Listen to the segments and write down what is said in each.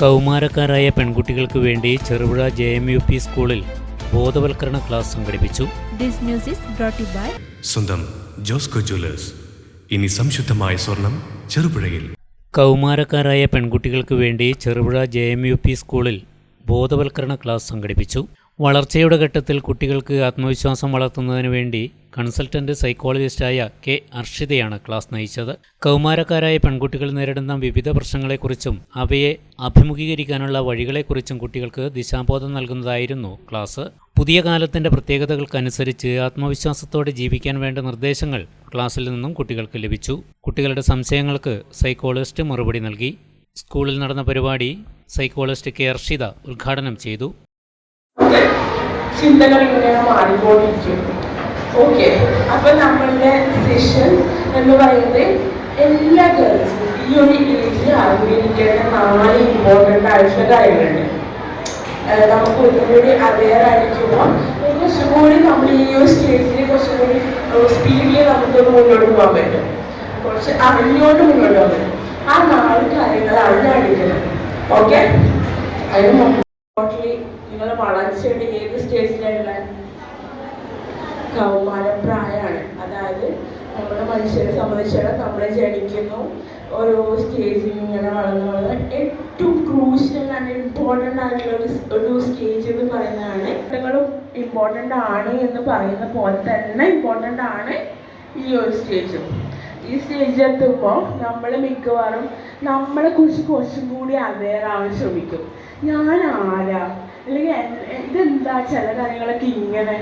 കൗമാരക്കാരായ പെൺകുട്ടികൾക്ക് വേണ്ടി Cherupuzha J M U P സ്കൂളിൽ ബോധവൽക്കരണ ക്ലാസ് സംഘടിപ്പിച്ചു. This news is brought by സ്വന്തം ജോസ്കോ ജ്വല്ലേഴ്സ്. ഇനി സംശുദ്ധമായ സ്വർണം ചെറുപുഴയിൽ. കൗമാരക്കാരായ പെൺകുട്ടികൾക്ക് വേണ്ടി Cherupuzha J M U P സ്കൂളിൽ ബോധവൽക്കരണ ക്ലാസ് സംഘടിപ്പിച്ചു. വളർച്ചയുടെ ഘട്ടത്തിൽ കുട്ടികൾക്ക് ആത്മവിശ്വാസം വളർത്തുന്നതിന് വേണ്ടി കൺസൾട്ടന്റ് സൈക്കോളജിസ്റ്റായ കെ അർഷിതയാണ് ക്ലാസ് നയിച്ചത്. കൗമാരക്കാരായ പെൺകുട്ടികൾ നേരിടുന്ന വിവിധ പ്രശ്നങ്ങളെക്കുറിച്ചും അവയെ അഭിമുഖീകരിക്കാനുള്ള വഴികളെക്കുറിച്ചും കുട്ടികൾക്ക് ദിശാബോധം നൽകുന്നതായിരുന്നു ക്ലാസ്. പുതിയ കാലത്തിന്റെ പ്രത്യേകതകൾക്കനുസരിച്ച് ആത്മവിശ്വാസത്തോടെ ജീവിക്കാൻ വേണ്ട നിർദ്ദേശങ്ങൾ ക്ലാസ്സിൽ നിന്നും കുട്ടികൾക്ക് ലഭിച്ചു. കുട്ടികളുടെ സംശയങ്ങൾക്ക് സൈക്കോളജിസ്റ്റ് മറുപടി നൽകി. സ്കൂളിൽ നടന്ന പരിപാടി സൈക്കോളജിസ്റ്റ് കെ അർഷിത ഉദ്ഘാടനം ചെയ്തു. ചിന്തകൾ ഇങ്ങനെ മാറിക്കൊണ്ടിരിക്കും ഓക്കെ അപ്പൊ നമ്മളുടെ സെഷൻ എന്ന് പറയുന്നത് എല്ലാ ഗേൾസും ഈ ഒരു ഏജിൽ അറിഞ്ഞിരിക്കേണ്ട നാല് ഇമ്പോർട്ടന്റ് ആയിട്ടുള്ള കാര്യങ്ങളുണ്ട്. നമുക്ക് ഒന്നുകൂടി അവെയർ ആയിരിക്കുമ്പോൾ കുറച്ചും കൂടി നമ്മൾ ഈ ഒരു സ്റ്റേജിൽ കുറച്ചും കൂടി സ്പീഡിൽ നമുക്ക് മുന്നോട്ട് പോകാൻ പറ്റും. കുറച്ച് അറിഞ്ഞുകൊണ്ട് മുന്നോട്ട് പോകാൻ പറ്റും. ആ നാല് കാര്യങ്ങൾ അറിഞ്ഞാടിക്കണം ഓക്കെ അതിന് മുമ്പ് ടോട്ടലി നിങ്ങളുടെ വളർച്ചയുടെ ഏത് സ്റ്റേജിലുള്ള കൗമാരപ്രായമാണ് അതായത് നമ്മുടെ മനുഷ്യരെ സംബന്ധിച്ചിടത്തോളം നമ്മൾ ജനിക്കുന്നു. ഓരോ സ്റ്റേജിൽ ഇങ്ങനെ വളർന്നു വളർന്ന്. ഏറ്റവും ക്രൂഷ്യൽ ആൻഡ് ഇമ്പോർട്ടന്റ് ആയിട്ടുള്ള ഒരു ഒരു സ്റ്റേജ് എന്ന് പറയുന്നതാണ് നിങ്ങളും ഇമ്പോർട്ടന്റ് ആണ് എന്ന് പറയുന്ന പോലെ തന്നെ ഇമ്പോർട്ടന്റ് ആണ് ഈ ഒരു സ്റ്റേജും ഈ സ്റ്റേജിൽ എത്തുമ്പോൾ നമ്മൾ മിക്കവാറും നമ്മളെ കുറിച്ച് കുറച്ചും കൂടി അവെയർ ആവാൻ ശ്രമിക്കും. ഞാൻ ആരാ? അല്ലെങ്കിൽ ഇതെന്താ? ചില കാര്യങ്ങളൊക്കെ ഇങ്ങനെ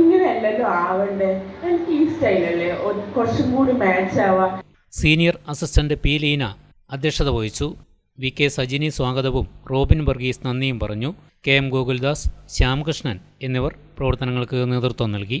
ഇങ്ങനെയല്ലല്ലോ ആവണ്ടേ? എനിക്ക് ഈ സ്റ്റൈലല്ലേ. കുറച്ചും കൂടി മാച്ച് ആവാ സീനിയർ അസിസ്റ്റന്റ് പി ലീന അധ്യക്ഷത വഹിച്ചു. വി കെ സജിനി സ്വാഗതവും റോബിൻ വർഗീസ് നന്ദിയും പറഞ്ഞു. കെ എം ഗോകുൽദാസ് ശ്യാമകൃഷ്ണൻ എന്നിവർ പ്രവർത്തനങ്ങൾക്ക് നേതൃത്വം നൽകി.